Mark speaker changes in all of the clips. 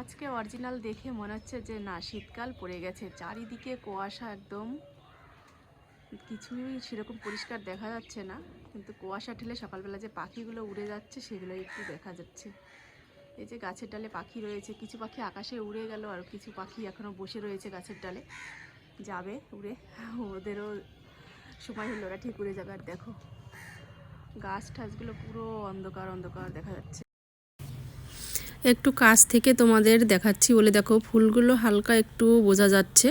Speaker 1: আজকে অরিজিনাল দেখে মনে হচ্ছে যে না, শীতকাল পড়ে গেছে। চারিদিকে কুয়াশা একদম। কিছুই সেরকম পরিষ্কার দেখা যাচ্ছে না, কিন্তু কুয়াশা ঠেলে সকালবেলা যে পাখিগুলো উড়ে যাচ্ছে, সেগুলো একটু দেখা যাচ্ছে। এই যে গাছের ডালে পাখি রয়েছে, কিছু পাখি আকাশে উড়ে গেল, আর কিছু পাখি এখনও বসে রয়েছে গাছের ডালে। যাবে, উড়ে। ওদেরও সময় হলো, ওরা ঠিক উড়ে যাবে। আর দেখো গাছ টাছগুলো পুরো অন্ধকার অন্ধকার দেখা যাচ্ছে। একটু কাছ থেকে তোমাদের দেখাচ্ছি বলে দেখো, ফুলগুলো হালকা একটু বোঝা যাচ্ছে।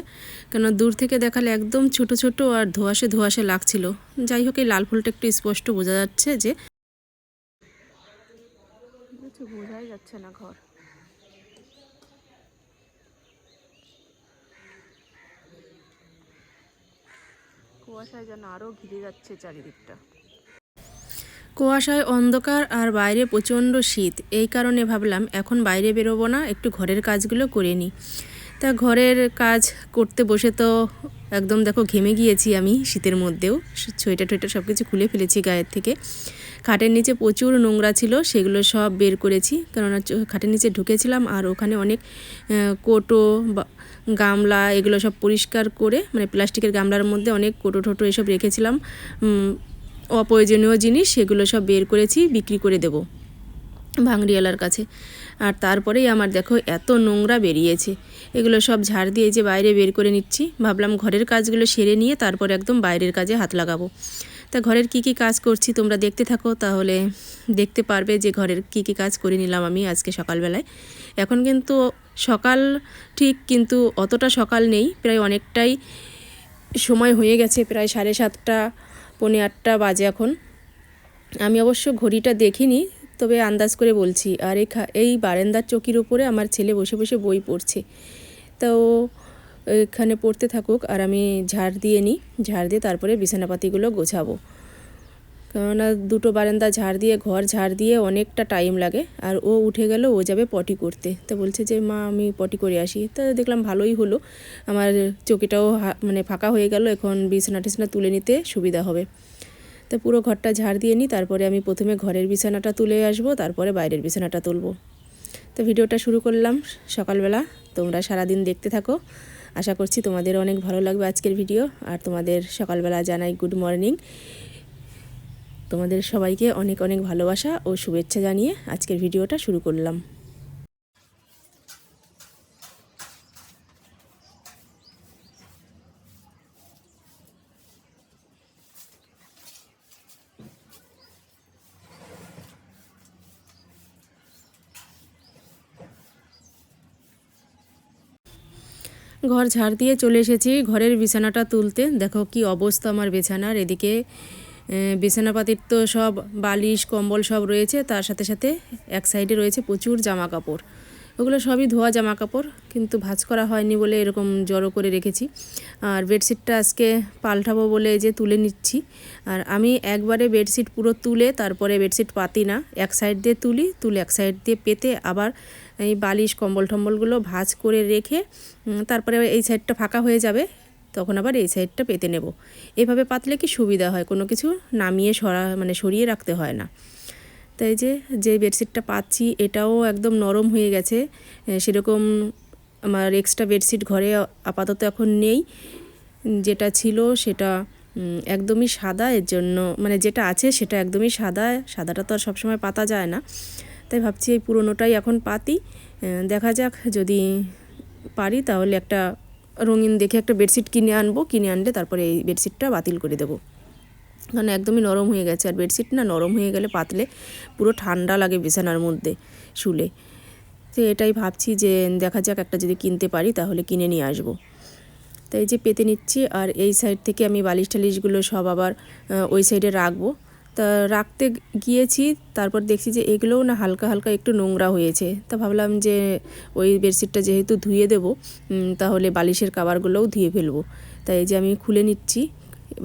Speaker 1: কেন দূর থেকে দেখালে একদম ছোট ছোট আর ধোয়াশে ধোয়াশে লাগছিল। যাই হোক, এই লাল ফুলটা একটু স্পষ্ট বোঝা যাচ্ছে যে বোঝাই যাচ্ছে না ঘর। কুয়াশায় যেন আরও ঘিরে যাচ্ছে চারিদিকটা। কুয়াশায় অন্ধকার আর বাইরে প্রচণ্ড শীত। এই কারণে ভাবলাম, এখন বাইরে বেরোবো না, একটু ঘরের কাজগুলো করে নিই। তা ঘরের কাজ করতে বসে তো একদম দেখো ঘেমে গিয়েছি আমি শীতের মধ্যেও। সোয়েটার টোয়েটার সব কিছু খুলে ফেলেছি গায়ের থেকে। খাটের নিচে প্রচুর নোংরা ছিল, সেগুলো সব বের করেছি। কেননা খাটের নিচে ঢুকেছিলাম আর ওখানে অনেক কোটো বা, গামলা এগুলো সব পরিষ্কার করে মানে প্লাস্টিকের গামলার মধ্যে অনেক কোটো ঠোটো এসব রেখেছিলাম। অপ্রয়োজনীয় জিনিস, সেগুলো সব বের করেছি, বিক্রি করে দেব ভাঙড়িওয়ালার কাছে। আর তারপরেই আমার দেখো এত নোংরা বেরিয়েছে। এগুলো সব ঝাড় দিয়ে যে বাইরে বের করে নিচ্ছি, ভাবলাম ঘরের কাজগুলো সেরে নিয়ে তারপর একদম বাইরের কাজে হাত লাগাবো। তা ঘরের কি কি কাজ করছি তোমরা দেখতে থাকো, তাহলে দেখতে পারবে যে ঘরের কি কি কাজ করে নিলাম আমি আজকে সকালবেলায়। এখন কিন্তু সকাল ঠিক কিন্তু অতটা সকাল নেই, প্রায় অনেকটাই সময় হয়ে গেছে, প্রায় সাড়ে সাতটা পৌনে আটটা বাজে এখন। আমি অবশ্য ঘড়িটা দেখিনি, তবে আন্দাজ করে বলছি, আর এই বারেন্দার এই বারান্দার চকির ওপরে আমার ছেলে বসে বসে বই পড়ছে। তো এখানে পড়তে থাকুক, আর আমি ঝাড় দিয়ে নিই, ঝাড় দিয়ে তারপরে বিছানাপাতিগুলো গোছাবো। কেননা দুটো বারান্দা ঝাড় দিয়ে, ঘর ঝাড় দিয়ে অনেকটা টাইম লাগে। আর ও উঠে গেল, ও যাবে পটি করতে। তো বলছে যে, মা, আমি পটি করে আসি। তা দেখলাম ভালোই হলো। আমার চকিটাও মানে ফাঁকা হয়ে গেল। এখন বিছানা টিছানা তুলে নিতে সুবিধা হবে। তো পুরো ঘরটা ঝাড় দিয়ে নিই তারপরে আমি প্রথমে ঘরের বিছানাটা তুলে আসব, তারপরে বাইরের বিছানাটা তুলবো। তো ভিডিওটা শুরু করলাম সকালবেলা। তোমরা সারাদিন দেখতে থাকো। আশা করছি তোমাদের অনেক ভালো লাগবে আজকের ভিডিও। আর তোমাদের সকালবেলা জানাই গুড মর্নিং। তোমাদের সবাইকে অনেক অনেক ভালোবাসা ও শুভেচ্ছা জানিয়ে আজকের ভিডিওটা শুরু করলাম। ঘর ঝাড় দিয়ে চলে এসেছি। ঘরের বিছানাটা তুলতে। দেখো কি অবস্থা আমার বিছানার। এদিকে বিছানাপাতির তো সব বালিশ, কম্বল সব রয়েছে, তার সাথে সাথে এক সাইডে রয়েছে প্রচুর জামা কাপড় ওগুলো সবই ধোয়া জামা কাপড় কিন্তু ভাঁজ করা হয়নি বলে এরকম জড়ো করে রেখেছি। আর বেডশিটটা আজকে পাল্টাবো বলে যে তুলে নিচ্ছি। আর আমি একবারে বেডশিট পুরো তুলে, তারপরে বেডশিট পাতি না, এক সাইড দিয়ে তুলি, তুলে এক সাইড দিয়ে পেতে আবার এই বালিশ, কম্বল, টম্বলগুলো ভাজ করে রেখে তারপরে এই সাইডটা ফাঁকা হয়ে যাবে। তখন আবার এই সাইডটা পেতে নেব। এভাবে পাতলে কি সুবিধা হয়? কোনো কিছু নামিয়ে সরা মানে সরিয়ে রাখতে হয় না। তাই যে যে বেডশিটটা পাচ্ছি, এটাও একদম নরম হয়ে গেছে। সেরকম আমার এক্সট্রা বেডশিট ঘরে আপাতত এখন নেই। যেটা ছিল সেটা একদমই সাদা। এর জন্য মানে যেটা আছে সেটা একদমই সাদা। সাদাটা তো আর সবসময় পাতা যায় না। তাই ভাবছি এই পুরোনোটাই এখন পাতি। দেখা যাক যদি পারি তাহলে একটা রঙিন দেখে একটা বেডশিট কিনে আনব, কিনে আনলে তারপরে এই বেডশিটটা বাতিল করে দেবো। কারণ একদমই নরম হয়ে গেছে, আর বেডশিট না নরম হয়ে গেলে পাতলে পুরো ঠান্ডা লাগে বিছানার মধ্যে শুলে। তো এটাই ভাবছি যে দেখা যাক একটা যদি কিনতে পারি তাহলে কিনে নিয়ে আসব। তাই যে পেতে নিচ্ছি, আর এই সাইড থেকে আমি বালিশ টালিশগুলো সব আবার ওই সাইডে রাখব। তা রাখতে গিয়েছি, তারপর দেখছি যে এগুলোও না হালকা হালকা একটু নোংরা হয়েছে। তা ভাবলাম যে ওই বেডশিটটা যেহেতু ধুয়ে দেবো তাহলে বালিশের কাবারগুলোও ধুয়ে ফেলব। তাই এই যে আমি খুলে নিচ্ছি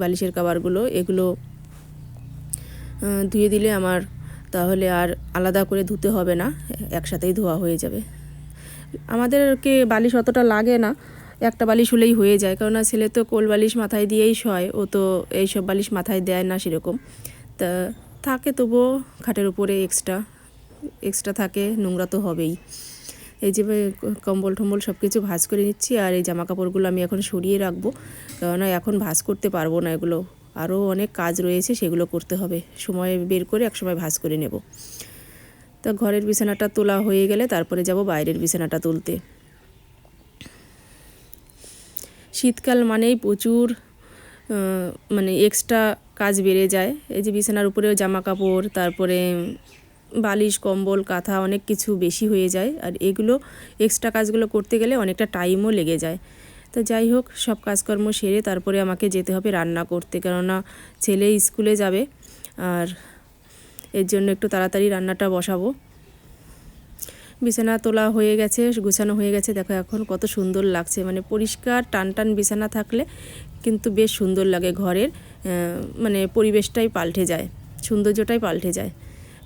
Speaker 1: বালিশের কাবারগুলো, এগুলো ধুয়ে দিলে আমার তাহলে আর আলাদা করে ধুতে হবে না, একসাথেই ধোয়া হয়ে যাবে। আমাদেরকে বালিশ অতটা লাগে না, একটা বালিশ হলেই হয়ে যায়, কেননা ছেলে তো কোল বালিশ মাথায় দিয়েই শয়, ও তো এইসব বালিশ মাথায় দেয় না সেরকম। তা থাকে তবুও খাটের উপরে এক্সট্রা এক্সট্রা থাকে, নোংরা তো হবেই। এই যে কম্বল টম্বল সব কিছু ভাঁজ করে নিচ্ছি আর এই জামা কাপড়গুলো আমি এখন সরিয়ে রাখব। কেননা এখন ভাজ করতে পারব না এগুলো। আরও অনেক কাজ রয়েছে, সেগুলো করতে হবে। সময় বের করে এক সময় ভাঁজ করে নেব। তা ঘরের বিছানাটা তোলা হয়ে গেলে তারপরে যাব বাইরের বিছানাটা তুলতে। শীতকাল মানেই প্রচুর মানে এক্সট্রা কাজ বেড়ে যায়। এই যে বিছানার উপরেও জামা কাপড় তারপরে বালিশ, কম্বল, কাঁথা অনেক কিছু বেশি হয়ে যায়। আর এগুলো এক্সট্রা কাজগুলো করতে গেলে অনেকটা টাইমও লেগে যায়। তো যাই হোক, সব কাজকর্ম সেরে তারপরে আমাকে যেতে হবে রান্না করতে। কেননা ছেলে স্কুলে যাবে, আর এর জন্য একটু তাড়াতাড়ি রান্নাটা বসাবো। বিছানা তোলা হয়ে গেছে, গুছানো হয়ে গেছে। দেখো এখন কত সুন্দর লাগছে। মানে পরিষ্কার টান টান বিছানা থাকলে কিন্তু বেশ সুন্দর লাগে ঘরের মানে পরিবেশটাই পাল্টে যায়, সৌন্দর্যটাই পাল্টে যায়।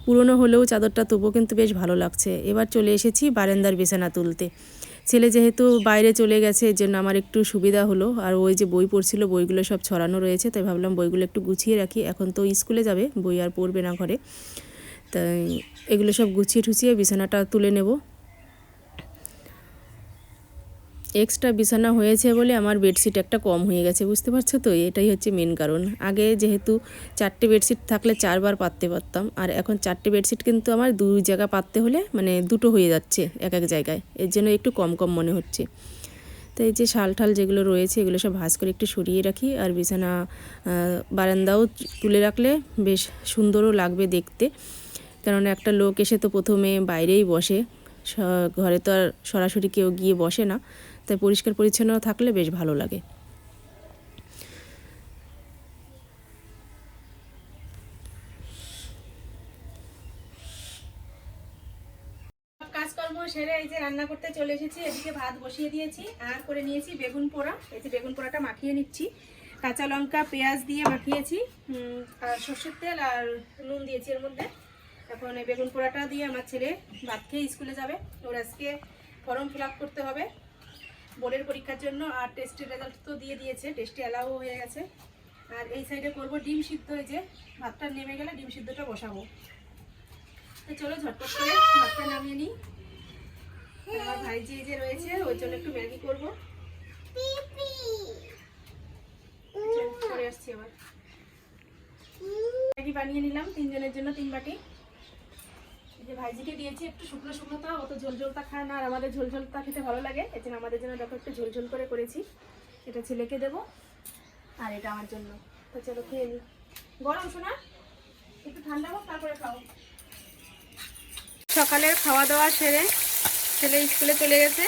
Speaker 1: পুরনো হলেও চাদরটা তবুও কিন্তু বেশ ভালো লাগছে। এবার চলে এসেছি বারান্দার বিছানা তুলতে। ছেলে যেহেতু বাইরে চলে গেছে, এর জন্য আমার একটু সুবিধা হলো। আর ওই যে বই পড়ছিল, বইগুলো সব ছড়ানো রয়েছে, তাই ভাবলাম বইগুলো একটু গুছিয়ে রাখি। এখন তো স্কুলে যাবে, বই আর পড়বে না ঘরে। তাই এগুলো সব গুছিয়ে ঠুছিয়ে বিছানাটা তুলে নেব। এক্সট্রা বিছানা হয়েছে বলে আমার বেডশিট একটা কম হয়ে গেছে, বুঝতে পারছ তো? এটাই হচ্ছে মেন কারণ। আগে যেহেতু চারটে বেডশিট থাকলে চারবার পাততে পারতাম, আর এখন চারটে বেডশিট কিন্তু আমার দুই জায়গা পাততে হলে মানে দুটো হয়ে যাচ্ছে এক এক জায়গায়। এর জন্য একটু কম কম মনে হচ্ছে। তো এই যে শাল ঠাল যেগুলো রয়েছে, এগুলো সব ভাঁজ করে একটু সরিয়ে রাখি, আর বিছানা বারান্দাও তুলে রাখলে বেশ সুন্দরও লাগবে দেখতে। কারণ একটা লোক এসে তো প্রথমে বাইরেই বসে ঘরে তো আর সরাসরি কেউ গিয়ে বসে না। তাই পরিষ্কার পরিচ্ছন্ন থাকলে বেশ ভালো লাগে।
Speaker 2: কাজকর্ম সেরে এই যে রান্না করতে চলে এসেছি, এদিকে ভাত বসিয়ে দিয়েছি, আর করে নিয়েছি বেগুন পোড়া। এই যে বেগুন পোড়াটা মাখিয়ে নিচ্ছি। কাঁচা লঙ্কা, পেঁয়াজ দিয়ে মাখিয়েছি আর সর্ষের তেল আর নুন দিয়েছি এর মধ্যে। এখন বেগুন পোড়াটা দিয়ে আমার ছেলে ভাত খেয়ে স্কুলে যাবে। ওর আজকে ফর্ম ফিল করতে হবে। বোর্ডের পরীক্ষার জন্য আর টেস্টের রেজাল্ট তো দিয়ে দিয়েছে টেস্টে অ্যালাউ হয়ে গেছে। আর এই সাইডে করব ডিম সিদ্ধ, এই যে ভাতটা নেমে গেলে ডিম সিদ্ধটা বসাবো। তো চলো ঝটপট করে ভাতটা নামিয়ে নিই। আমার ভাইজি এই যে রয়েছে, ওর জন্য একটু ম্যাগি করব। আসছি আবার। ম্যাগি বানিয়ে নিলাম, তিনজনের জন্য তিন বাটি। যে ভাইজিকে দিয়েছি একটু শুকনো শুকনোটা অত ঝোল ঝোলটা খায় না, আর আমাদের ঝোল ঝোলটা খেতে ভালো লাগে। এই জন্য আমাদের জন্য দেখো একটু ঝোল ঝোল করে করেছি। এটা ছেলেকে দেবো, আর এটা আমার জন্য। তো চলো খেয়ে নিই গরম শোনা, একটু ঠান্ডা হোক, তারপরে খাও সকালের খাওয়া দাওয়া সেরে ছেলে স্কুলে চলে গেছে।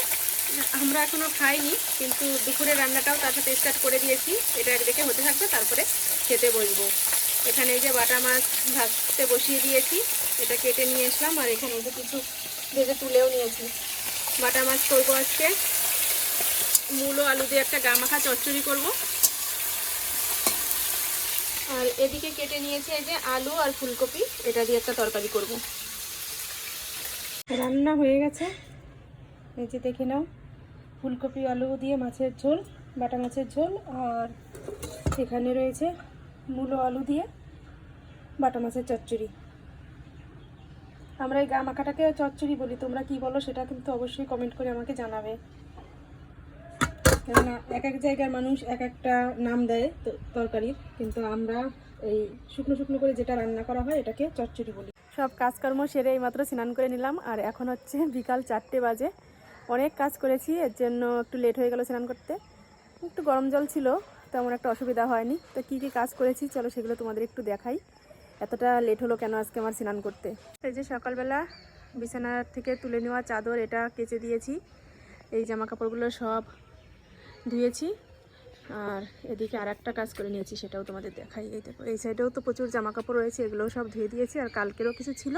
Speaker 2: আমরা এখনও খাইনি, কিন্তু দুপুরে রান্নাটাও তার সাথে স্টার্ট করে দিয়েছি। এটা একদিকে হতে থাকবে, তারপরে খেতে বসবো। এখানে যে বাটা মাছ ভাজতে বসিয়ে দিয়েছি। এটা কেটে নিয়ে আসলাম, আর এখানে এই কিছু ভেজে তুলেও নিয়েছি। বাটা মাছ করব আজকে। মূলো, আলু দিয়ে একটা গা মাখা চচ্চড়ি করব। আর এদিকে কেটে নিয়েছি এই যে আলু আর ফুলকপি, এটা দিয়ে একটা তরকারি করব। রান্না হয়ে গেছে। এই যে দেখে নাও, ফুলকপি, আলু দিয়ে মাছের ঝোল, বাটা মাছের ঝোল, আর এখানে রয়েছে মূলো, আলু দিয়ে বাটা মাছের চচ্চড়ি। আমরা এই মাখাটাকে চচ্চড়ি বলি। তোমরা কি বলো সেটা কিন্তু অবশ্যই কমেন্ট করে আমাকে জানাবে। কেননা এক এক জায়গার মানুষ এক একটা নাম দেয় তরকারির। কিন্তু আমরা এই শুকনো শুকনো করে যেটা রান্না করা হয় এটাকে চচ্চড়ি বলি।
Speaker 1: সব কাজকর্ম সেরে এইমাত্র স্নান করে নিলাম। আর এখন হচ্ছে বিকাল চারটে বাজে। অনেক কাজ করেছি, এর জন্য একটু লেট হয়ে গেল স্নান করতে। একটু গরম জল ছিল, তেমন একটা অসুবিধা হয়নি। তো কী কী কাজ করেছি চলো সেগুলো তোমাদের একটু দেখাই। এতটা লেট হলো কেন আজকে আমার স্নান করতে? এই যে সকালবেলা বিছানার থেকে তুলে নেওয়া চাদর, এটা কেচে দিয়েছি। এই জামা কাপড়গুলো সব ধুয়েছি। আর এদিকে আর একটা কাজ করে নিয়েছি, সেটাও তোমাদের দেখাই। এই দেখো, এই সাইডেও তো প্রচুর জামা কাপড় রয়েছে, এগুলোও সব ধুয়ে দিয়েছি। আর কালকেরও কিছু ছিল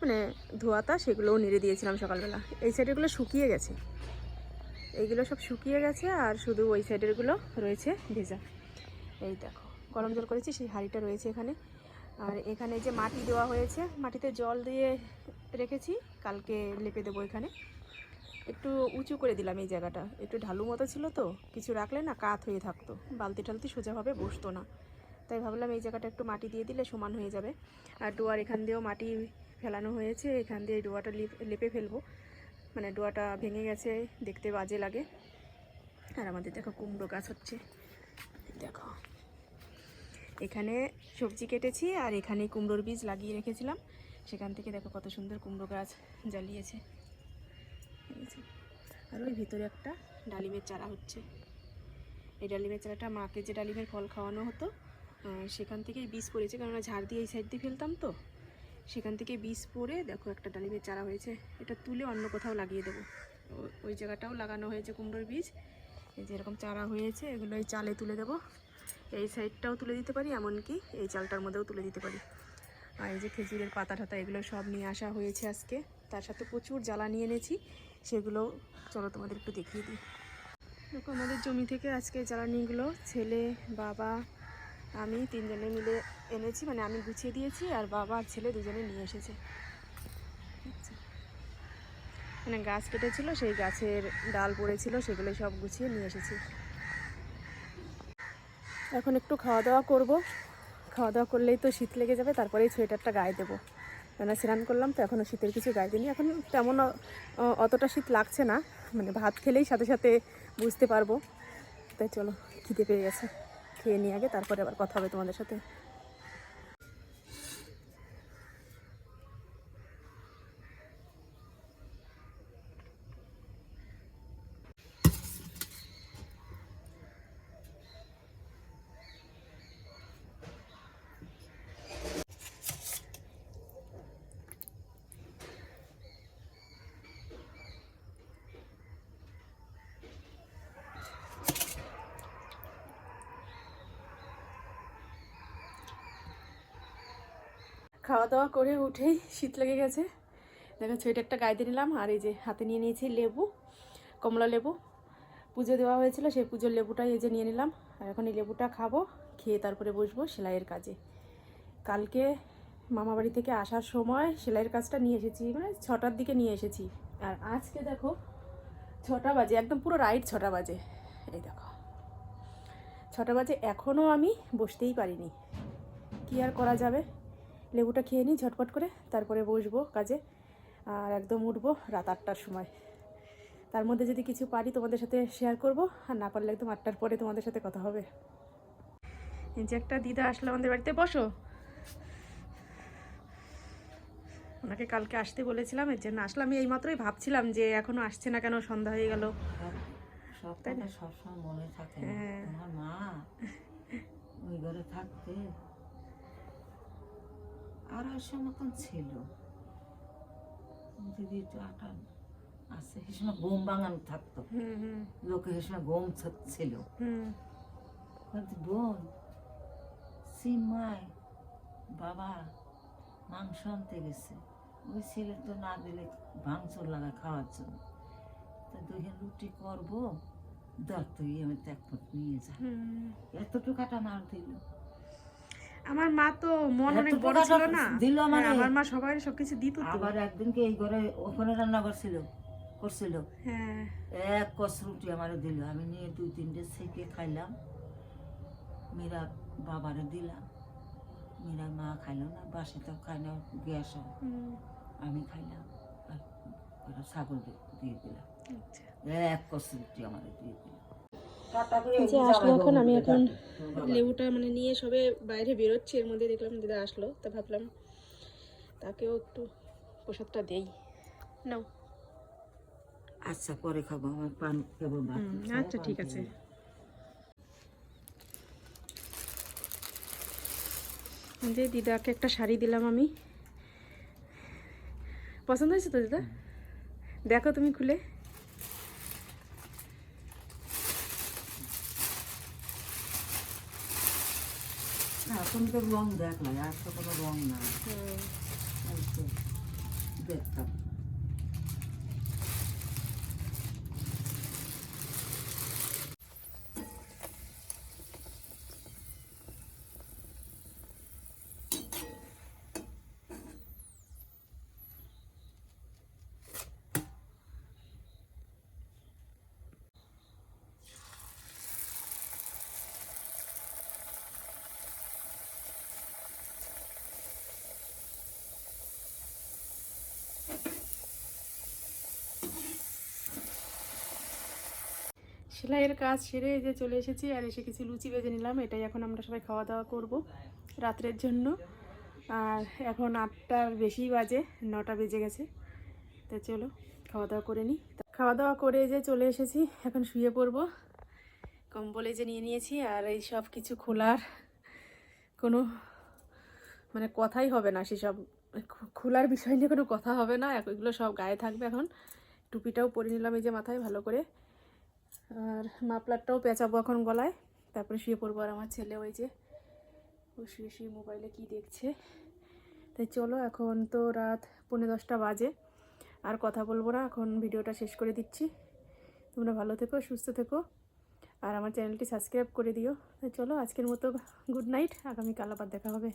Speaker 1: মানে ধোয়াতা সেগুলোও নেড়ে দিয়েছিলাম সকালবেলা। এই সাইডেরগুলো শুকিয়ে গেছে। এইগুলো সব শুকিয়ে গেছে, আর শুধু ওই সাইডেরগুলো রয়েছে ভেজা। এই দেখো, গরম জল করেছি, সেই হাঁড়িটা রয়েছে এখানে। আর এখানে যে মাটি দেওয়া হয়েছে, মাটিতে জল দিয়ে রেখেছি, কালকে লেপে দেবো এখানে। একটু উঁচু করে দিলাম এই জায়গাটা। একটু ঢালু মতো ছিল তো, কিছু রাখলে না কাত হয়ে থাকতো। বালতি টালতি সোজাভাবে বসতো না। তাই ভাবলাম এই জায়গাটা একটু মাটি দিয়ে দিলে সমান হয়ে যাবে। আর ডোয়ার এখান দিয়েও মাটি ফেলানো হয়েছে, এখান দিয়ে ডোয়াটা লিপ- লেপে ফেলব। মানে ডোয়াটা ভেঙে গেছে, দেখতে বাজে লাগে। আর আমাদের দেখো কুমড়ো গাছ হচ্ছে। দেখো। এখানে সবজি কেটেছি আর এখানে কুমড়োর বীজ লাগিয়ে রেখেছিলাম। সেখান থেকে দেখো কত সুন্দর কুমড়ো গাছ জ্বালিয়েছে? আর ওই ভিতরে একটা ডালিমের চারা হচ্ছে। এই ডালিমের চারাটা মাকে যে ডালিমের ফল খাওয়ানো হতো সেখান থেকেই বীজ পড়েছে। কেননা ঝাড় দিয়ে এই সাইড দিয়ে ফেলতাম তো। সেখান থেকে বীজ পড়ে দেখো একটা ডালিমের চারা হয়েছে। এটা তুলে অন্য কোথাও লাগিয়ে দেবো। ওই জায়গাটাও লাগানো হয়েছে কুমড়োর বীজ। এই যে এরকম চারা হয়েছে, এগুলো এই চালে তুলে দেবো। এই সাইডটাও তুলে দিতে পারি, এমনকি এই চালটার মধ্যেও তুলে দিতে পারি। আর এই যে খেজুরের পাতা টাতা এগুলো সব নিয়ে আসা হয়েছে আজকে। তার সাথে প্রচুর জ্বালা নিয়ে এনেছি, সেগুলো চলো তোমাদের একটু দেখিয়ে দিই। দেখো, আমাদের জমি থেকে আজকে জ্বালানিগুলো ছেলে, বাবা, আমি তিনজনে মিলে এনেছি মানে আমি গুছিয়ে দিয়েছি, আর বাবা আর ছেলে দুজনে নিয়ে এসেছে। আচ্ছা। মানে গাছ কেটেছিল, সেই গাছের ডাল পড়েছিল সেগুলো সব গুছিয়ে নিয়ে এসেছি। এখন একটু খাওয়া দাওয়া করব। খাওয়া দাওয়া করলেই তো শীত লেগে যাবে তারপরে এই সোয়েটারটা গায়ে দেবো। কেননা স্নান করলাম তো এখনও শীতের কিছু গায়ে দিইনি। এখন তেমন অতটা শীত লাগছে না মানে ভাত খেলেই সাথে সাথে বুঝতে পারব। তাই চলো, খিদে পেয়ে গেছে। খেয়ে নিয়ে আগে, তারপরে আবার কথা হবে তোমাদের সাথে। খাওয়া দাওয়া করে উঠেই শীত লেগে গেছে। দেখো, সোয়েটারটা গায়ে নিলাম আর এই যে হাতে নিয়ে নিয়েছি লেবু, কমলা লেবু। পুজো দেওয়া হয়েছিল, সেই পুজোর লেবুটাই এই যে নিয়ে নিলাম। আর এখন এই লেবুটা খাব, খেয়ে তারপরে বসবো সেলাইয়ের কাজে। কালকে মামা বাড়ি থেকে আসার সময় সেলাইয়ের কাজটা নিয়ে এসেছি মানে ছটার দিকে নিয়ে এসেছি। আর আজকে দেখো, ছটা বাজে, একদম পুরো রাইট ছটা বাজে। এই দেখো, ছটা বাজে এখনও আমি বসতেই পারিনি। কি আর করা যাবে? লেবুটা খেয়ে নিই ঝটপট করে তারপরে বসবো কাজে আর একদম উঠবো রাত আটটার সময়। তার মধ্যে যদি কিছু পারি তোমাদের সাথে শেয়ার করব আর না পারলে একদম আটটার পরে তোমাদের সাথে কথা হবে। এই যে একটা দিদা আসলো আমাদের বাড়িতে বসো। ওনাকে কালকে আসতে বলেছিলাম এর জন্য আসলাম। আমি এইমাত্রই ভাবছিলাম যে এখনও আসছে না কেন সন্ধ্যা হয়ে গেল।
Speaker 3: সব কথা সবসময় মনে থাকে না।
Speaker 1: হ্যাঁ।
Speaker 3: মা ওই ঘরে থাকতে আড়াইশো মতন ছিল। যদি একটু আটা আছে সে সময় গম বাঙানো থাকতো লোকে সে সময় গম ছিল। বোন সিমাই বাবা মাংস আনতে গেছে। ওই ছেলে তো না দিলে ভাঙচুর লাগা খাওয়ার জন্য। তা দুইখান রুটি করব দেখ তুই আমি তো এক নিয়ে যা।
Speaker 1: হুম।
Speaker 3: এতটুকু কাটা না দিল।
Speaker 1: আমার মা তো মন অনেক বড় ছিল না।
Speaker 3: দিল মানে?
Speaker 1: হ্যাঁ, আমার মা সবাই সবকিছু দিত তো।
Speaker 3: আবার একদিনকে এই ঘরে ওখানে রান্না করছিল করছিল।
Speaker 1: হ্যাঁ।
Speaker 3: এক কস রুটি আমারে দিল। আমি নিয়ে দুই তিনটে সেকে খাইলাম। মীরা বাবারে দিলাম। মীরা মা খাইলো না বাসাতেও খাই না গ্যাস। আমি খাইলাম আর ছাগল দিয়ে দিলাম।
Speaker 1: আচ্ছা।
Speaker 3: এক কস রুটি আমারে দিয়ে দিল।
Speaker 1: যে আসলো এখন আমি এখন লেবুটা মানে নিয়ে সবে বাইরে বেরোচ্ছি এর মধ্যে দেখলাম দিদা আসলো তা ভাবলাম তাকেও একটু প্রসাদটা দেই। নাও।
Speaker 3: আচ্ছা পরে খাব আমার পান খাব,
Speaker 1: আচ্ছা ঠিক আছে। যে দিদাকে একটা শাড়ি দিলাম আমি। পছন্দ হয়েছে তো দিদা? দেখো তুমি খুলে
Speaker 3: না, এখন তো রং দেখ আর তো কোনো রং না। দেখতাম
Speaker 1: সেলাইয়ের কাজ সেরে যে চলে এসেছি আর এসে কিছু লুচি ভেজে নিলাম, এটাই এখন আমরা সবাই খাওয়া দাওয়া করব রাত্রের জন্য। আর এখন আটটার বেশি বাজে, নটা বেজে গেছে। তো চলো, খাওয়া দাওয়া করে নিই খাওয়া দাওয়া করে যে চলে এসেছি, এখন শুয়ে পড়ব। কম্বলে যে নিয়ে নিয়েছি আর এই সব কিছু খোলার কোনো মানে কথাই হবে না, সেসব খোলার বিষয় নিয়ে কোনো কথা হবে না, এগুলো সব গায়ে থাকবে এখন। টুপিটাও পরে নিলাম এই যে মাথায় ভালো করে। আর মাপলারটাও পেঁচাবো এখন গলায়। তারপরে শুয়ে পড়ব আর আমার ছেলে ওই যে ও শুয়ে শুয়ে মোবাইলে কি দেখছে। তাই চলো এখন তো রাত পৌনে দশটা বাজে, আর কথা বলব না, এখন ভিডিওটা শেষ করে দিচ্ছি। তোমরা ভালো থেকো, সুস্থ থেকো, আর আমার চ্যানেলটি সাবস্ক্রাইব করে দিও। তাই চলো আজকের মতো গুড নাইট, আগামীকাল আবার দেখা হবে।